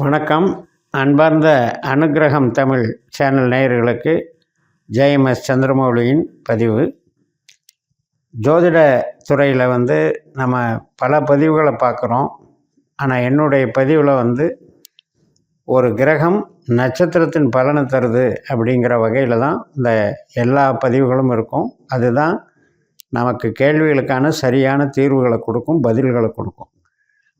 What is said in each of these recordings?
வணக்கம். அன்பார்ந்த அனுக்கிரகம் தமிழ் சேனல் நேயர்களுக்கு ஜெயம்எஸ் சந்திரமௌலியின் பதிவு. ஜோதிட துறையில் வந்து நம்ம பல பதிவுகளை பார்க்குறோம். ஆனால் என்னுடைய பதிவில் வந்து ஒரு கிரகம் நட்சத்திரத்தின் பலனை தருது அப்படிங்கிற வகையில் தான் இந்த எல்லா பதிவுகளும் இருக்கும். அதுதான் நமக்கு கேள்விகளுக்கான சரியான தீர்வுகளை கொடுக்கும் பதில்களை கொடுக்கும்.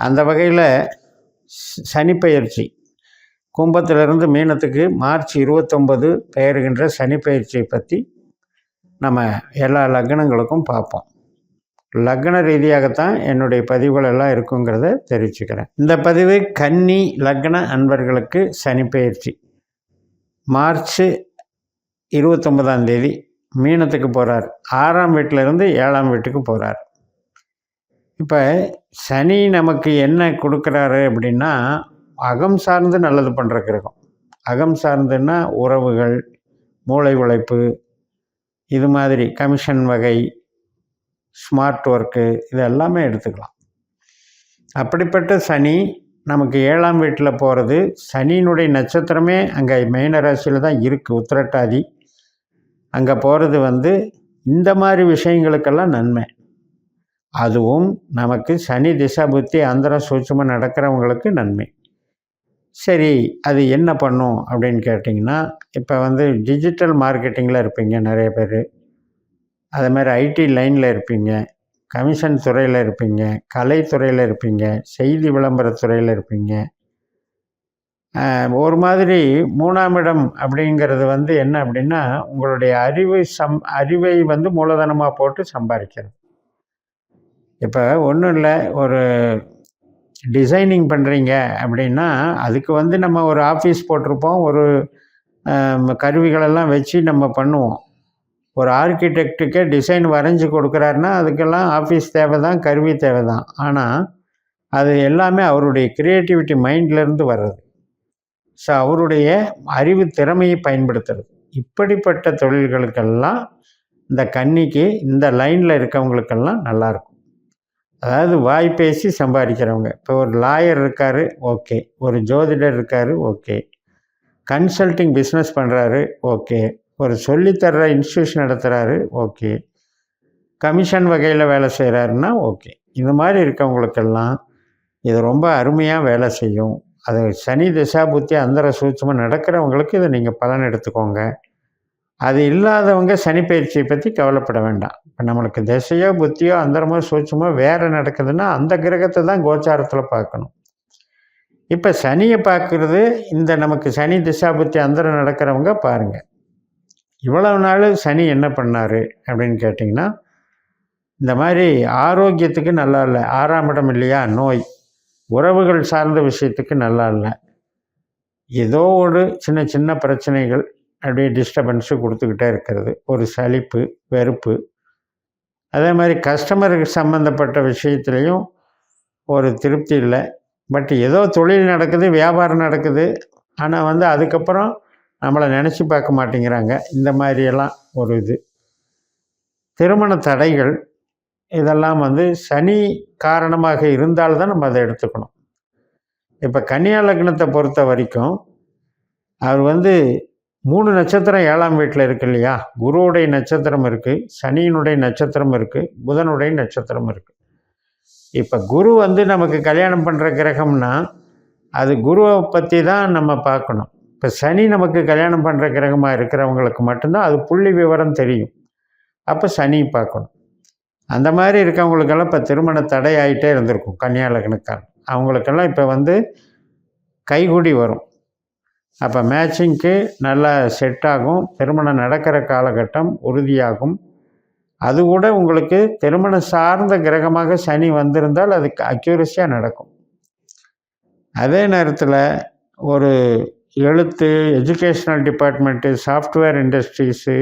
அந்த வகையில் சனிப்பெயர்ச்சி. கும்பத்திலிருந்து மீனத்துக்கு மார்ச் இருபத்தொம்பது பெயர்கின்ற சனிப்பெயர்ச்சியை பற்றி நம்ம எல்லா லக்னங்களுக்கும் பார்ப்போம். லக்ன ரீதியாகத்தான் என்னுடைய பதிவுகள் எல்லாம் இருக்குங்கிறத தெரிவிச்சுக்கிறேன். இந்த பதிவு கன்னி லக்ன அன்பர்களுக்கு சனிப்பெயர்ச்சி. மார்ச் இருபத்தொம்பதாம் தேதி மீனத்துக்கு போகிறார் ஆறாம் வீட்டிலேருந்து ஏழாம் வீட்டுக்கு போகிறார் இப்போ சனி நமக்கு என்ன கொடுக்குறாரு அப்படின்னா அகம் சார்ந்து நல்லது பண்ணுற கிரகம். அகம் சார்ந்துன்னா உறவுகள் மூளை உழைப்பு இது மாதிரி கமிஷன் வகை ஸ்மார்ட் ஒர்க்கு இது எல்லாமே எடுத்துக்கலாம். அப்படிப்பட்ட சனி நமக்கு ஏழாம் வீட்டில் போகிறது சனியினுடைய நட்சத்திரமே அங்கே மெயின ராசியில் தான் இருக்குது உத்திரட்டாதி. அங்கே போகிறது வந்து இந்த மாதிரி விஷயங்களுக்கெல்லாம் நன்மை. அதுவும் நமக்கு சனி திசா புத்தி அந்தரம் சூட்சமாக நடக்கிறவங்களுக்கு நன்மை. சரி அது என்ன பண்ணும் அப்படின்னு கேட்டிங்கன்னா இப்போ வந்து டிஜிட்டல் மார்க்கெட்டிங்கில் இருப்பீங்க நிறைய பேர். அதே மாதிரி ஐடி லைனில் இருப்பீங்க. கமிஷன் துறையில் இருப்பீங்க. கலைத்துறையில் இருப்பீங்க. செய்தி விளம்பரத்துறையில் இருப்பீங்க. ஒரு மாதிரி மூணாம் இடம் அப்படிங்கிறது வந்து என்ன அப்படின்னா உங்களுடைய அறிவு சம் அறிவை வந்து மூலதனமாக போட்டு சம்பாதிக்கிறது. இப்போ ஒன்றும் இல்லை ஒரு டிசைனிங் பண்ணுறீங்க அப்படின்னா அதுக்கு வந்து நம்ம ஒரு ஆஃபீஸ் போட்டிருப்போம். ஒரு கருவிகளெல்லாம் வச்சு நம்ம பண்ணுவோம். ஒரு ஆர்கிடெக்டுக்கே டிசைன் வரைஞ்சி கொடுக்குறாருன்னா அதுக்கெல்லாம் ஆஃபீஸ் தேவை தான் கருவி தேவை தான் ஆனால் அது எல்லாமே அவருடைய க்ரியேட்டிவிட்டி மைண்ட்லேருந்து வர்றது. ஸோ அவருடைய அறிவு திறமையை பயன்படுத்துறது. இப்படிப்பட்ட தொழில்களுக்கெல்லாம் இந்த கன்னிக்கு இந்த லைனில் இருக்கவங்களுக்கெல்லாம் நல்லாயிருக்கும் அதாவது வாய் பேசி சம்பாதிக்கிறவங்க. இப்போ ஒரு லாயர் இருக்கார் ஓகே. ஒரு ஜோதிடர் இருக்கார் ஓகே. கன்சல்டிங் பிஸ்னஸ் பண்ணுறாரு ஓகே. ஒரு சொல்லித்தர்ற இன்ஸ்டியூஷன் நடத்துகிறாரு ஓகே. கமிஷன் வகையில் வேலை செய்கிறாருன்னா ஓகே. இந்த மாதிரி இருக்கவங்களுக்கெல்லாம் இது ரொம்ப அருமையாக வேலை செய்யும். அது சனி திசா புத்தி அந்தர சூட்சமாக நடக்கிறவங்களுக்கு இதை நீங்கள் பலன் எடுத்துக்கோங்க. அது இல்லாதவங்க சனிப்பயிற்சியை பற்றி கவலைப்பட வேண்டாம். இப்போ நம்மளுக்கு திசையோ புத்தியோ அந்தரமோ சூட்சமோ வேறு நடக்குதுன்னா அந்த கிரகத்தை தான் கோச்சாரத்தில் பார்க்கணும். இப்போ சனியை பார்க்குறது இந்த நமக்கு சனி திசா புத்தி அந்தரம் நடக்கிறவங்க பாருங்கள் இவ்வளவு நாள் சனி என்ன பண்ணார் அப்படின்னு கேட்டிங்கன்னா இந்த மாதிரி ஆரோக்கியத்துக்கு நல்லா இல்லை ஆறாம் இடம் இல்லையா நோய். உறவுகள் சார்ந்த விஷயத்துக்கு நல்லா இல்லை. ஏதோ ஒரு சின்ன சின்ன பிரச்சனைகள் அப்படியே டிஸ்டர்பன்ஸு கொடுத்துக்கிட்டே இருக்கிறது. ஒரு சலிப்பு வெறுப்பு. அதே மாதிரி கஸ்டமருக்கு சம்மந்தப்பட்ட விஷயத்துலேயும் ஒரு திருப்தி இல்லை. பட் ஏதோ தொழில் நடக்குது வியாபாரம் நடக்குது. ஆனால் வந்து அதுக்கப்புறம் நம்மளை நினச்சி பார்க்க மாட்டேங்கிறாங்க. இந்த மாதிரியெல்லாம் ஒரு இது. திருமண தடைகள் இதெல்லாம் வந்து சனி காரணமாக இருந்தால்தான் நம்ம அதை எடுத்துக்கணும். இப்போ கன்னியா லக்னத்தை பொறுத்த வரைக்கும் அவர் வந்து மூணு நட்சத்திரம் ஏழாம் வீட்டில் இருக்கு இல்லையா? குருவுடைய நட்சத்திரம் இருக்குது சனியினுடைய நட்சத்திரம் இருக்குது புதனுடைய நட்சத்திரம் இருக்குது இப்போ குரு வந்து நமக்கு கல்யாணம் பண்ணுற கிரகம்னா அது குருவை பற்றி தான் நம்ம பார்க்கணும். இப்போ சனி நமக்கு கல்யாணம் பண்ணுற கிரகமாக இருக்கிறவங்களுக்கு மட்டும்தான் அது புள்ளி விவரம் தெரியும். அப்போ சனி பார்க்கணும். அந்த மாதிரி இருக்கவங்களுக்கெல்லாம் இப்போ திருமண தடை ஆகிட்டே இருந்திருக்கும் கன்னியா அவங்களுக்கெல்லாம் இப்போ வந்து கைகூடி வரும். அப்போ மேட்சிங்க்கு நல்லா செட் ஆகும். திருமணம் நடக்கிற காலகட்டம் உறுதியாகும். அது கூட உங்களுக்கு திருமணம் சார்ந்த கிரகமாக சனி வந்திருந்தால் அதுக்கு அக்யூரஸியாக நடக்கும். அதே நேரத்தில் ஒரு எழுத்து எஜுகேஷ்னல் டிபார்ட்மெண்ட்டு சாஃப்ட்வேர் இண்டஸ்ட்ரீஸு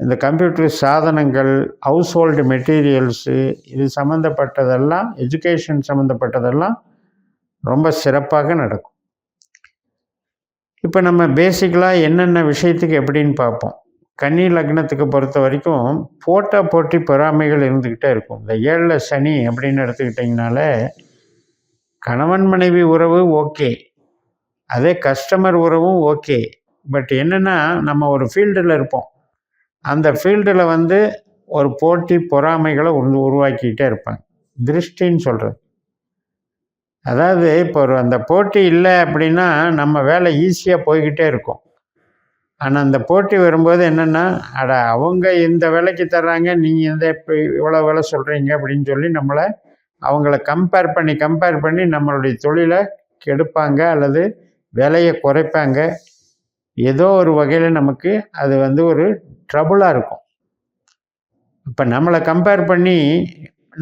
இந்த கம்ப்யூட்டர் சாதனங்கள் ஹவுஸ் ஹோல்டு மெட்டீரியல்ஸு இது சம்மந்தப்பட்டதெல்லாம் எஜுகேஷன் சம்மந்தப்பட்டதெல்லாம் ரொம்ப சிறப்பாக நடக்கும். இப்போ நம்ம பேசிக்கலாக என்னென்ன விஷயத்துக்கு எப்படின்னு பார்ப்போம். கன்னி லக்னத்துக்கு பொறுத்த வரைக்கும் போட்டா போட்டி பொறாமைகள் இருந்துக்கிட்டே இருக்கும். இந்த ஏழில் சனி அப்படின்னு எடுத்துக்கிட்டிங்கனாலே கணவன் மனைவி உறவு ஓகே அதே கஸ்டமர் உறவும் ஓகே பட் என்னென்னா நம்ம ஒரு ஃபீல்டில் இருப்போம். அந்த ஃபீல்டில் வந்து ஒரு போட்டி பொறாமைகளை உருவாக்கிக்கிட்டே இருப்பாங்க. திருஷ்டின்னு சொல்கிறது அதாவது இப்போ ஒரு அந்த போட்டி இல்லை அப்படின்னா நம்ம வேலை ஈஸியாக போய்கிட்டே இருக்கும். ஆனால் அந்த போட்டி வரும்போது என்னென்னா அட அவங்க இந்த விலைக்கு தர்றாங்க நீங்கள் இந்த இப்போ இவ்வளோ விலை சொல்கிறீங்க அப்படின்னு சொல்லி நம்மளை அவங்கள கம்பேர் பண்ணி கம்பேர் பண்ணி நம்மளுடைய தொழிலை கெடுப்பாங்க அல்லது விலையை குறைப்பாங்க. ஏதோ ஒரு வகையில் நமக்கு அது வந்து ஒரு ட்ரபுளாக இருக்கும். இப்போ நம்மளை கம்பேர் பண்ணி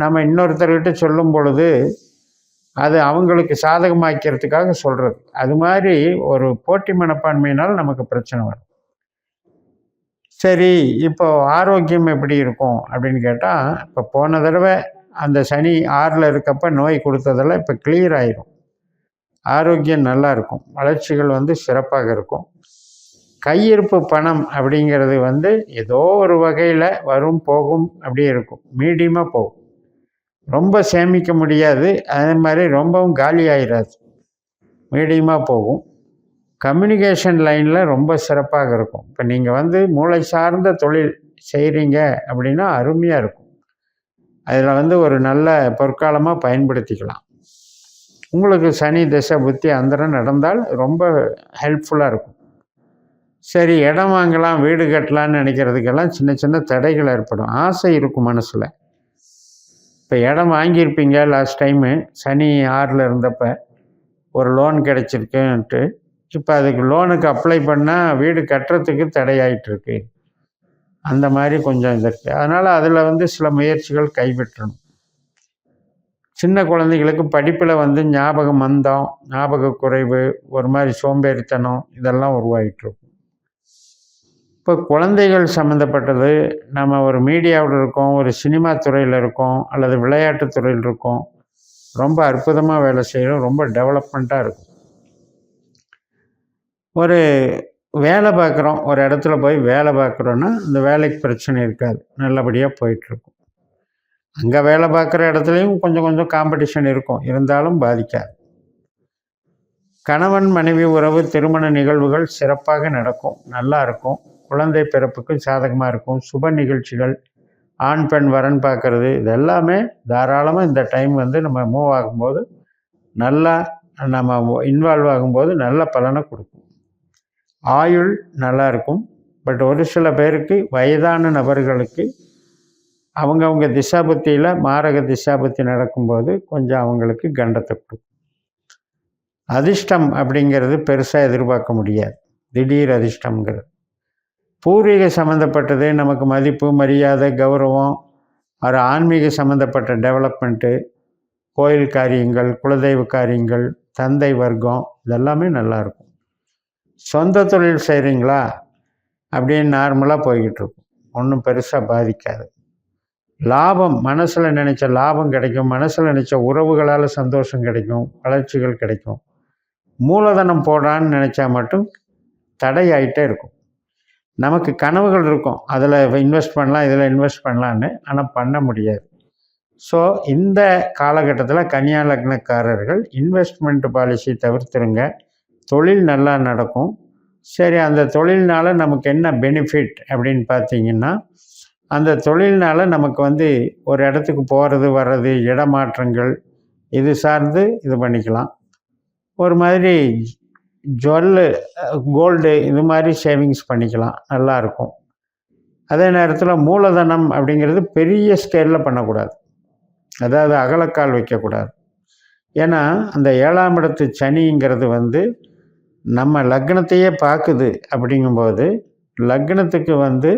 நம்ம இன்னொருத்தர்கிட்ட சொல்லும் பொழுது அது அவங்களுக்கு சாதகமாக்கிறதுக்காக சொல்கிறது அது மாதிரி ஒரு போட்டி மனப்பான்மையினால் நமக்கு பிரச்சனை வரும். சரி இப்போ ஆரோக்கியம் எப்படி இருக்கும் அப்படின்னு கேட்டால் இப்போ போன தடவை அந்த சனி ஆறில் இருக்கப்ப நோய் கொடுத்ததெல்லாம் இப்போ கிளியர் ஆயிரும். ஆரோக்கியம் நல்லா இருக்கும். வளர்ச்சிகள் வந்து சிறப்பாக இருக்கும். கையிருப்பு பணம் அப்படிங்கிறது வந்து ஏதோ ஒரு வகையில் வரும் போகும் அப்படியே இருக்கும். மீடியமாக போகும். ரொம்ப சேமிக்க முடியாது. அதே மாதிரி ரொம்பவும் காலி ஆயிடாது மீடியமாக போகும். கம்யூனிகேஷன் லைனில் ரொம்ப சிறப்பாக இருக்கும். இப்போ நீங்கள் வந்து மூளை சார்ந்த தொழில் செய்கிறீங்க அப்படின்னா அருமையாக இருக்கும். அதில் வந்து ஒரு நல்ல பொற்காலமாக பயன்படுத்திக்கலாம். உங்களுக்கு சனி திசை புத்தி அந்தரம் நடந்தால் ரொம்ப ஹெல்ப்ஃபுல்லாக இருக்கும். சரி இடம் வாங்கலாம் வீடு கட்டலான்னு நினைக்கிறதுக்கெல்லாம் சின்ன சின்ன தடைகள் ஏற்படும். ஆசை இருக்கும் மனசில். இப்போ இடம் வாங்கியிருப்பீங்க லாஸ்ட் டைமு சனி ஆறில் இருந்தப்போ ஒரு லோன் கிடச்சிருக்குன்ட்டு. இப்போ அதுக்கு லோனுக்கு அப்ளை பண்ணால் வீடு கட்டுறதுக்கு தடையாயிட்டிருக்கு. அந்த மாதிரி கொஞ்சம் இது இருக்குது அதனால் அதில் வந்து சில முயற்சிகள் கைவிட்டணும் சின்ன குழந்தைகளுக்கு படிப்பில் வந்து ஞாபக மந்தம் ஞாபக குறைவு ஒரு மாதிரி சோம்பேறித்தனம் இதெல்லாம் உருவாகிட்டுருக்கும் இப்போ குழந்தைகள் சம்மந்தப்பட்டது நம்ம ஒரு மீடியாவில் இருக்கோம் ஒரு சினிமா துறையில் இருக்கோம் அல்லது விளையாட்டு துறையில் இருக்கோம் ரொம்ப அற்புதமாக வேலை செய்கிறோம் ரொம்ப டெவலப்மெண்ட்டாக இருக்கும். ஒரு வேலை பார்க்குறோம் ஒரு இடத்துல போய் வேலை பார்க்குறோன்னா அந்த வேலைக்கு பிரச்சனை இருக்காது நல்லபடியாக போயிட்டுருக்கும். அங்கே வேலை பார்க்குற இடத்துலையும் கொஞ்சம் கொஞ்சம் காம்படிஷன் இருக்கும் இருந்தாலும் பாதிக்காது. கணவன் மனைவி உறவு திருமண நிகழ்வுகள் சிறப்பாக நடக்கும் நல்லா இருக்கும். குழந்தை பிறப்புக்கு சாதகமாக இருக்கும். சுப நிகழ்ச்சிகள் ஆண் பெண் வரன் பார்க்குறது இது எல்லாமே தாராளமாக இந்த டைம் வந்து நம்ம மூவ் ஆகும்போது நல்லா நம்ம இன்வால்வ் ஆகும்போது நல்ல பலனை கொடுக்கும். ஆயுள் நல்லா இருக்கும். பட் ஒரு சில பேருக்கு வயதான நபர்களுக்கு அவங்கவுங்க திசாபுத்தியில் மாரக திசாபுத்தி நடக்கும்போது கொஞ்சம் அவங்களுக்கு கண்டத்தை கொடுக்கும். அதிர்ஷ்டம் அப்படிங்கிறது பெருசாக எதிர்பார்க்க முடியாது. திடீர் அதிர்ஷ்டங்கிறது பூர்வீக சம்மந்தப்பட்டது நமக்கு மதிப்பு மரியாதை கௌரவம் ஒரு ஆன்மீக சம்மந்தப்பட்ட டெவலப்மெண்ட்டு கோயில் காரியங்கள் குலதெய்வ காரியங்கள் தந்தை வர்க்கம் இதெல்லாமே நல்லாயிருக்கும் சொந்த தொழில் செய்கிறீங்களா அப்படின்னு நார்மலாக போய்கிட்டு இருக்கும். ஒன்றும் பெருசாக பாதிக்காது. லாபம் மனசில் நினச்ச லாபம் கிடைக்கும். மனசில் நினச்ச உறவுகளால் சந்தோஷம் கிடைக்கும். வளர்ச்சிகள் கிடைக்கும். மூலதனம் போடான்னு நினச்சா மட்டும் தடையாயிட்டே இருக்கும். நமக்கு கனவுகள் இருக்கும். அதில் இன்வெஸ்ட் பண்ணலாம் இதில் இன்வெஸ்ட் பண்ணலான்னு ஆனால் பண்ண முடியாது. ஸோ இந்த காலகட்டத்தில் கன்னியா லக்னக்காரர்கள் இன்வெஸ்ட்மெண்ட் பாலிசி தவிர்த்துருங்க. தொழில் நல்லா நடக்கும். சரி அந்த தொழில்னால் நமக்கு என்ன பெனிஃபிட் அப்படின்னு பார்த்தீங்கன்னா அந்த தொழில்னால் நமக்கு வந்து ஒரு இடத்துக்கு போகிறது வர்றது இடமாற்றங்கள் இது சார்ந்து இது பண்ணிக்கலாம். ஒரு மாதிரி ஜுவல்லு கோல்டு இது மாதிரி சேவிங்ஸ் பண்ணிக்கலாம். நல்லாயிருக்கும் அதே நேரத்தில் மூலதனம் அப்படிங்கிறது பெரிய ஸ்கேலில் பண்ணக்கூடாது. அதாவது அகலக்கால் வைக்கக்கூடாது. ஏன்னா அந்த ஏழாம் இடத்து சனிங்கிறது வந்து நம்ம லக்னத்தையே பார்க்குது அப்படிங்கும்போது லக்னத்துக்கு வந்து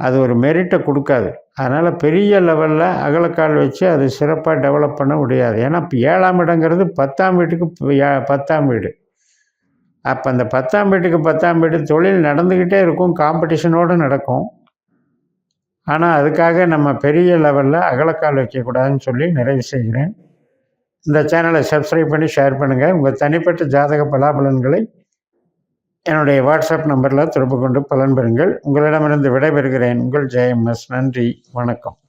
அது ஒரு மெரிட்டை கொடுக்காது. அதனால் பெரிய லெவலில் அகலக்கால் வச்சு அது சிறப்பாக டெவலப் பண்ண முடியாது. ஏன்னா இப்போ ஏழாம் இடங்கிறது பத்தாம் வீட்டுக்கு பத்தாம் வீடு. அப்போ அந்த பத்தாம் வீட்டுக்கு பத்தாம் வீடு தொழில் நடந்துக்கிட்டே இருக்கும் காம்படிஷனோடு நடக்கும். ஆனால் அதுக்காக நம்ம பெரிய லெவலில் அகலக்கால் வைக்கக்கூடாதுன்னு சொல்லி நிறைவு செய்கிறேன். இந்த சேனலை சப்ஸ்கிரைப் பண்ணி ஷேர் பண்ணுங்கள் உங்கள் தனிப்பட்ட ஜாதக பலாபலன்களை என்னுடைய வாட்ஸ்அப் நம்பரில் தொடர்பு கொண்டு பலன் பெறுங்கள். உங்களிடமிருந்து விடைபெறுகிறேன். உங்கள் ஜெயம்எஸ். நன்றி. வணக்கம்.